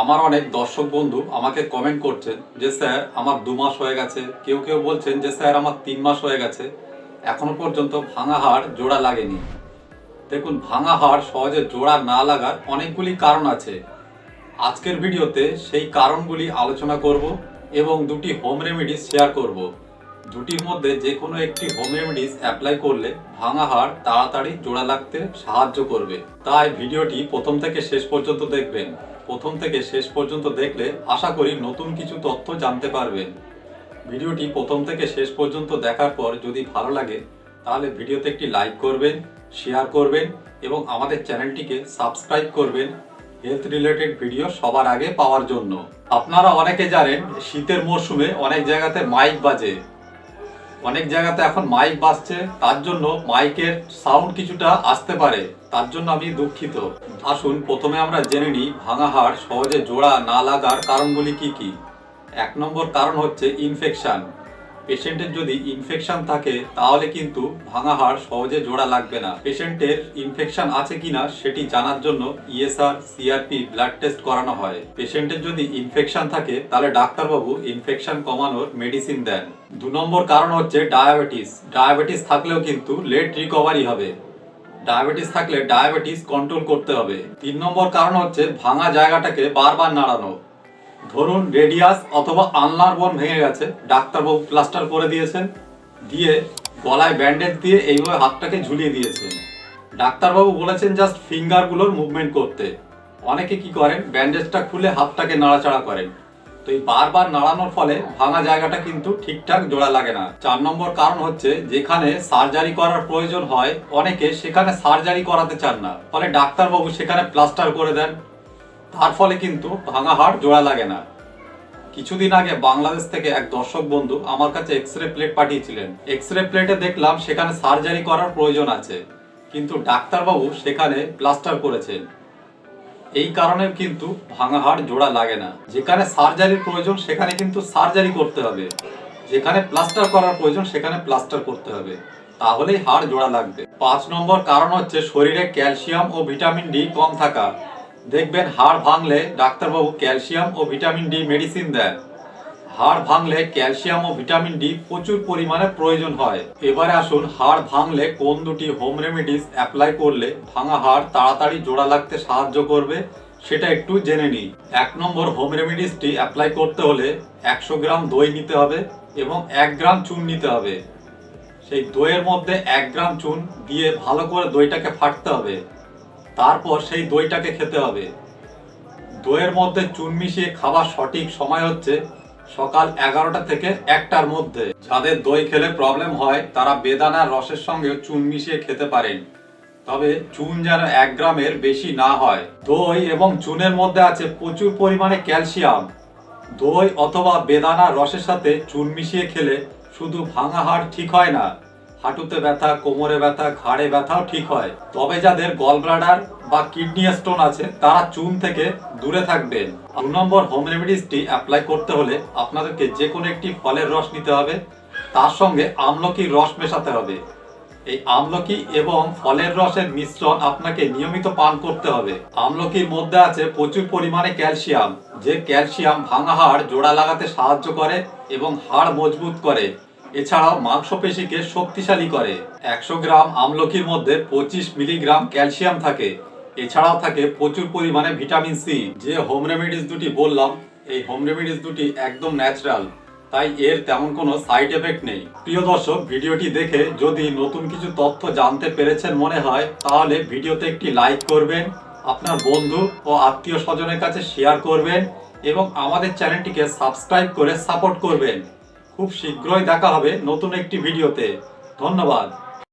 আমার অনেক দর্শক বন্ধু আমাকে কমেন্ট করছেন যে, স্যার, আমার দু মাস হয়ে গেছে। কেউ কেউ বলছেন যে, স্যার, আমার তিন মাস হয়ে গেছে। এখনও পর্যন্ত ভাঙা হাড় জোড়া লাগেনি। দেখুন, ভাঙা হাড় সহজে জোড়া না লাগার অনেকগুলি কারণ আছে। আজকের ভিডিওতে সেই কারণগুলি আলোচনা করব এবং দুটি হোম রেমেডিস শেয়ার করব। দুটির মধ্যে যে কোনো একটি হোম রেমেডিস অ্যাপ্লাই করলে ভাঙা হাড় তাড়াতাড়ি জোড়া লাগতে সাহায্য করবে। তাই ভিডিওটি প্রথম থেকে শেষ পর্যন্ত দেখবেন। প্রথম থেকে শেষ পর্যন্ত দেখলে আশা করি নতুন কিছু তথ্য জানতে পারবেন। ভিডিওটি প্রথম থেকে শেষ পর্যন্ত দেখার পর যদি ভালো লাগে, তাহলে ভিডিওতে একটি লাইক করবেন, শেয়ার করবেন এবং আমাদের চ্যানেলটিকে সাবস্ক্রাইব করবেন হেলথ রিলেটেড ভিডিও সবার আগে পাওয়ার জন্য। আপনারা অনেকে জানেন, শীতের মরশুমে অনেক জায়গাতে মাইক বাজে। অনেক জায়গাতে এখন মাইক বাজছে, তার জন্য মাইকের সাউন্ড কিছুটা আসতে পারে। তার জন্য আমি দুঃখিত। আসুন, প্রথমে আমরা জেনে নিই ভাঙা হাড় সহজে জোড়া না লাগার কারণগুলি কি কি? এক নম্বর কারণ হচ্ছে ইনফেকশান পেশেন্টের যদি ইনফেকশান থাকে, তাহলে কিন্তু ভাঙা হাড় সহজে জোড়া লাগবে না। পেশেন্টের ইনফেকশান আছে কিনা সেটি জানার জন্য ইএসআর সিআরপি ব্লাড টেস্ট করানো হয়। পেশেন্টের যদি ইনফেকশান থাকে, তাহলে ডাক্তারবাবু ইনফেকশান কমানোর মেডিসিন দেন। দু নম্বর কারণ হচ্ছে ডায়াবেটিস ডায়াবেটিস থাকলেও কিন্তু লেট রিকভারি হবে। ডায়াবেটিস থাকলে ডায়াবেটিস কন্ট্রোল করতে হবে। তিন নম্বর কারণ হচ্ছে ভাঙা জায়গাটাকে বারবার নাড়ানো। ধরুন রেডিয়াস অথবা আনলার বোন ভেঙে গেছে, ডাক্তারবাবু প্লাস্টার করে দিয়েছেন, দিয়ে গলায় ব্যান্ডেজ দিয়ে এইভাবে হাতটাকে ঝুলিয়ে দিয়েছেন। ডাক্তারবাবু বলেছেন জাস্ট ফিঙ্গারগুলোর মুভমেন্ট করতে। অনেকে কি করেন ব্যান্ডেজটা খুলে হাতটাকে নাড়াচাড়া করেন। তো এই বারবার নাড়ানোর ফলে ভাঙা জায়গাটা কিন্তু ঠিকঠাক জোড়া লাগে না। চার নম্বর কারণ হচ্ছে, যেখানে সার্জারি করার প্রয়োজন হয়, অনেকে সেখানে সার্জারি করাতে চান না। ফলে ডাক্তারবাবু সেখানে প্লাস্টার করে দেন। তার ফলে কিন্তু ভাঙা হাড় জোড়া লাগে না। কিছুদিন আগে বাংলাদেশ থেকে এক দর্শক বন্ধু আমার কাছে এক্স রে প্লেট পাঠিয়েছিলেন। এক্স রে প্লেটে দেখলাম সেখানে সার্জারি করার প্রয়োজন আছে। কিন্তু ডাক্তারবাবু সেখানে প্লাস্টার করেছেন। এই কারণে কিন্তু ভাঙা হাড় জোড়া লাগে না। যেখানে সার্জারির প্রয়োজন, সেখানে কিন্তু সার্জারি করতে হবে। যেখানে প্লাস্টার করার প্রয়োজন, সেখানে প্লাস্টার করতে হবে। তাহলেই হাড় জোড়া লাগবে। পাঁচ নম্বর কারণ হচ্ছে শরীরে ক্যালসিয়াম ও ভিটামিন ডি কম থাকা। দেখবেন হাড় ভাঙলে ডাক্তারবাবু ক্যালসিয়াম ও ভিটামিন ডি মেডিসিন দেন। হাড় ভাঙলে ক্যালসিয়াম ও ভিটামিন ডি প্রচুর পরিমাণে প্রয়োজন হয়। এবারে আসুন হাড় ভাঙলে কোন দুটি হোম রেমেডিস অ্যাপ্লাই করলে ভাঙা হাড় তাড়াতাড়ি জোড়া লাগতে সাহায্য করবে, সেটা একটু জেনে নিই এক নম্বর হোম রেমেডিসটি অ্যাপ্লাই করতে হলে একশো গ্রাম দই নিতে হবে এবং এক গ্রাম চুন নিতে হবে। সেই দইয়ের মধ্যে এক গ্রাম চুন দিয়ে ভালো করে দইটাকে ফাটতে হবে। তারপর সেই দইটাকে খেতে হবে। দইয়ের মধ্যে চুন মিশিয়ে খাবার সঠিক সময় হচ্ছে সকাল এগারোটা থেকে একটার মধ্যে। যাদের দই খেলে প্রবলেম হয়, তারা বেদানার রসের সঙ্গে চুন মিশিয়ে খেতে পারেন। তবে চুন যেন এক গ্রামের বেশি না হয়। দই এবং চুনের মধ্যে আছে প্রচুর পরিমাণে ক্যালসিয়াম। দই অথবা বেদানার রসের সাথে চুন মিশিয়ে খেলে শুধু ভাঙা হাড় ঠিক হয় না, হাঁটুতে ব্যথা, কোমরে ব্যথা, ঘাড়ে ব্যথাও ঠিক হয়। তবে যাদের গল ব্লাডার বা কিডনি স্টোন আছে, তারা চুন থেকে দূরে থাকবেন দু নম্বর হোম রেমেডিসটি অ্যাপ্লাই করতে হলে আপনাদেরকে যে কোনো একটি ফলের রস নিতে হবে। তার সঙ্গে আমলকির রস মেশাতে হবে। এই আমলকি এবং ফলের রসের মিশ্রণ আপনাকে নিয়মিত পান করতে হবে। আমলকির মধ্যে আছে প্রচুর পরিমাণে ক্যালসিয়াম, যে ক্যালসিয়াম ভাঙা হাড় জোড়া লাগাতে সাহায্য করে এবং হাড় মজবুত করে। এছাড়াও মাংসপেশিকে শক্তিশালী করে। একশো গ্রাম আমলকির মধ্যে পঁচিশ মিলিগ্রাম ক্যালসিয়াম থাকে। এছাড়াও থাকে প্রচুর পরিমাণে ভিটামিন সি। যে হোম রেমেডিস দুটি বললাম, এই হোম রেমেডিস দুটি একদম ন্যাচারাল তাই এর তেমন কোনো সাইড এফেক্ট নেই। প্রিয় দর্শক, ভিডিওটি দেখে যদি নতুন কিছু তথ্য জানতে পেরেছেন মনে হয়, তাহলে ভিডিওতে একটি লাইক করবেন, আপনার বন্ধু ও আত্মীয় স্বজনের কাছে শেয়ার করবেন এবং আমাদের চ্যানেলটিকে সাবস্ক্রাইব করে সাপোর্ট করবেন। খুব শীঘ্রই দেখা হবে নতুন একটি ভিডিওতে। ধন্যবাদ।